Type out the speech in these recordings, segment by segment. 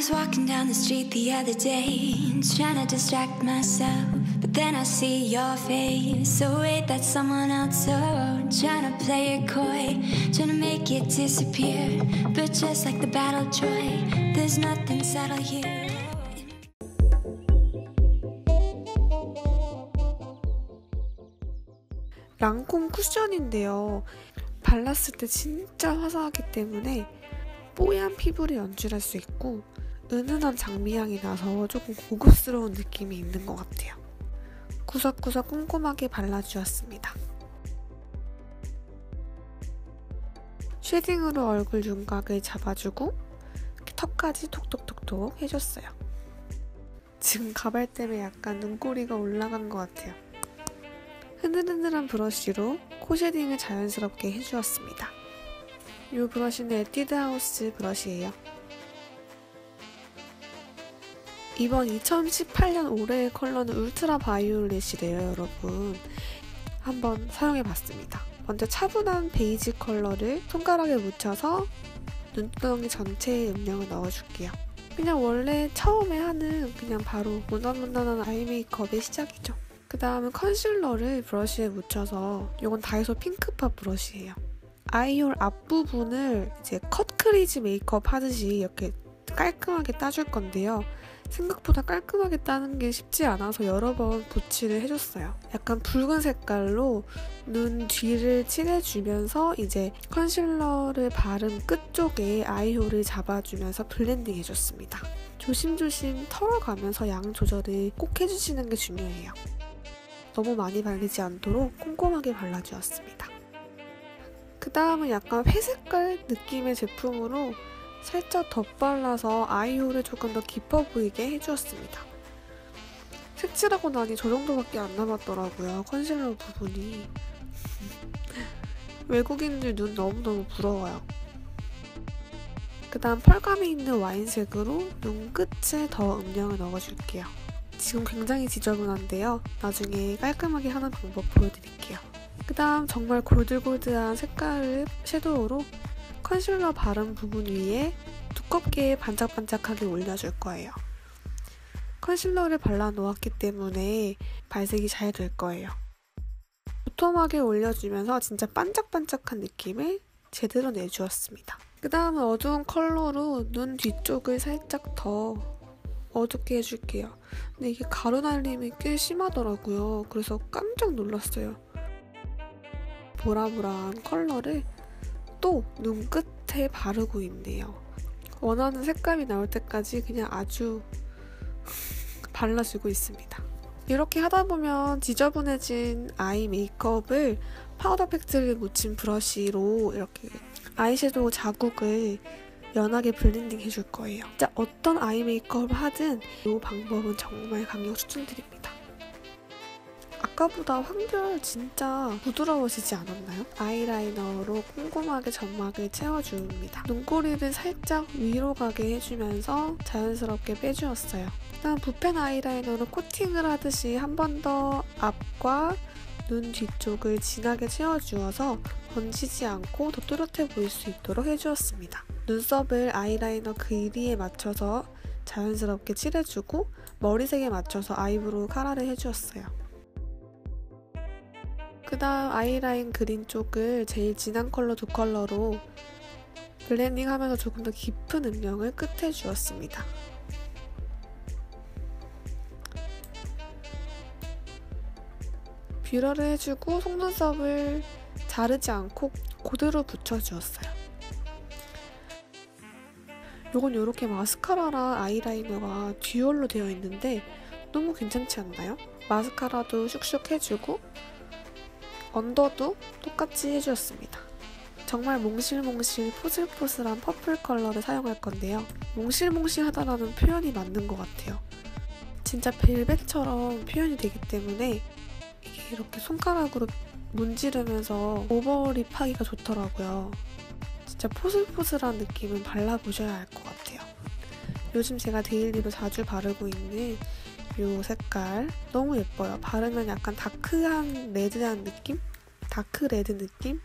was walking down the street the other day, trying to distract myself. But then I see your face. So wait, that's someone else. Oh, trying to play it coy, trying to make it disappear. But just like the battle Troy, there's nothing subtle here. 랑콤 쿠션인데요. 발랐을 때 진짜 화사하기 때문에 뽀얀 피부를 연출할 수 있고 은은한 장미향이 나서 조금 고급스러운 느낌이 있는 것 같아요. 구석구석 꼼꼼하게 발라주었습니다. 쉐딩으로 얼굴 윤곽을 잡아주고 턱까지 톡톡톡톡 해줬어요. 지금 가발 때문에 약간 눈꼬리가 올라간 것 같아요. 흐느흐느한 브러쉬로 코 쉐딩을 자연스럽게 해주었습니다. 이 브러쉬는 에뛰드 하우스 브러쉬예요. 이번 2018년 올해의 컬러는 울트라 바이올렛이래요, 여러분. 한번 사용해봤습니다. 먼저 차분한 베이지 컬러를 손가락에 묻혀서 눈두덩이 전체에 음영을 넣어줄게요. 그냥 원래 처음에 하는 그냥 바로 무난무난한 아이 메이크업의 시작이죠. 그 다음은 컨실러를 브러쉬에 묻혀서 이건 다이소 핑크팝 브러쉬예요. 아이홀 앞부분을 이제 컷 크리즈 메이크업 하듯이 이렇게 깔끔하게 따줄 건데요. 생각보다 깔끔하게 따는 게 쉽지 않아서 여러 번 붓칠을 해줬어요. 약간 붉은 색깔로 눈 뒤를 칠해주면서 이제 컨실러를 바른 끝 쪽에 아이홀을 잡아주면서 블렌딩 해줬습니다. 조심조심 털어가면서 양 조절을 꼭 해주시는 게 중요해요. 너무 많이 바르지 않도록 꼼꼼하게 발라주었습니다. 그 다음은 약간 회색깔 느낌의 제품으로 살짝 덧발라서 아이홀을 조금 더 깊어 보이게 해주었습니다. 색칠하고 나니 저 정도밖에 안 남았더라고요. 컨실러 부분이. 외국인들 눈 너무너무 부러워요. 그 다음 펄감이 있는 와인색으로 눈 끝에 더 음영을 넣어줄게요. 지금 굉장히 지저분한데요. 나중에 깔끔하게 하는 방법 보여드릴게요. 그 다음 정말 골드골드한 색깔을 섀도우로 컨실러 바른 부분 위에 두껍게 반짝반짝하게 올려줄 거예요. 컨실러를 발라 놓았기 때문에 발색이 잘 될 거예요. 도톰하게 올려주면서 진짜 반짝반짝한 느낌을 제대로 내주었습니다. 그 다음은 어두운 컬러로 눈 뒤쪽을 살짝 더 어둡게 해줄게요. 근데 이게 가루 날림이 꽤 심하더라고요. 그래서 깜짝 놀랐어요. 보라보라한 컬러를 또 눈 끝에 바르고 있네요. 원하는 색감이 나올 때까지 그냥 아주 발라주고 있습니다. 이렇게 하다 보면 지저분해진 아이 메이크업을 파우더 팩트를 묻힌 브러쉬로 이렇게 아이섀도우 자국을 연하게 블렌딩 해줄 거예요. 진짜 어떤 아이 메이크업을 하든 이 방법은 정말 강력 추천드립니다. 아까보다 황별 진짜 부드러워지지 않았나요? 아이라이너로 꼼꼼하게 점막을 채워줍니다. 눈꼬리를 살짝 위로 가게 해주면서 자연스럽게 빼주었어요. 다음 붓펜 아이라이너로 코팅을 하듯이 한 번 더 앞과 눈 뒤쪽을 진하게 채워주어서 번지지 않고 더 또렷해 보일 수 있도록 해주었습니다. 눈썹을 아이라이너 길이에 맞춰서 자연스럽게 칠해주고 머리색에 맞춰서 아이브로우 카라를 해주었어요. 그 다음 아이라인 그린 쪽을 제일 진한 컬러 두 컬러로 블렌딩 하면서 조금 더 깊은 음영을 끝에 주었습니다. 뷰러를 해주고 속눈썹을 자르지 않고 그대로 붙여주었어요. 이건 이렇게 마스카라랑 아이라이너가 듀얼로 되어 있는데 너무 괜찮지 않나요? 마스카라도 슉슉 해주고 언더도 똑같이 해주었습니다. 정말 몽실몽실 포슬포슬한 퍼플 컬러를 사용할 건데요. 몽실몽실하다라는 표현이 맞는 것 같아요. 진짜 벨벳처럼 표현이 되기 때문에 이렇게 손가락으로 문지르면서 오버립 하기가 좋더라고요. 진짜 포슬포슬한 느낌은 발라보셔야 알것 같아요. 요즘 제가 데일리로 자주 바르고 있는 이 색깔 너무 예뻐요. 바르면 약간 다크한 레드한 느낌? 다크 레드 느낌?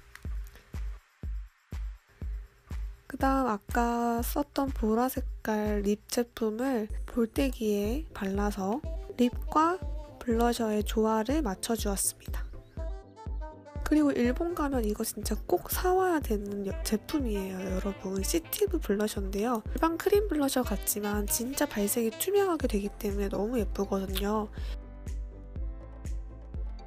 그 다음 아까 썼던 보라 색깔 립 제품을 볼때기에 발라서 립과 블러셔의 조화를 맞춰주었습니다. 그리고 일본 가면 이거 진짜 꼭 사와야 되는 제품이에요, 여러분. 시티브 블러셔인데요. 일반 크림 블러셔 같지만 진짜 발색이 투명하게 되기 때문에 너무 예쁘거든요.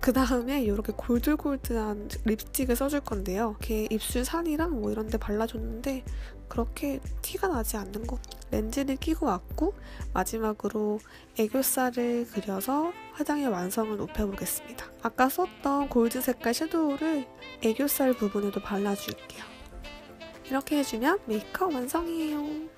그 다음에 이렇게 골들골들한 립스틱을 써줄 건데요. 이렇게 입술 산이랑 뭐 이런 데 발라줬는데 그렇게 티가 나지 않는 거. 렌즈를 끼고 왔고 마지막으로 애교살을 그려서 화장의 완성을 높여보겠습니다. 아까 썼던 골드 색깔 섀도우를 애교살 부분에도 발라줄게요. 이렇게 해주면 메이크업 완성이에요.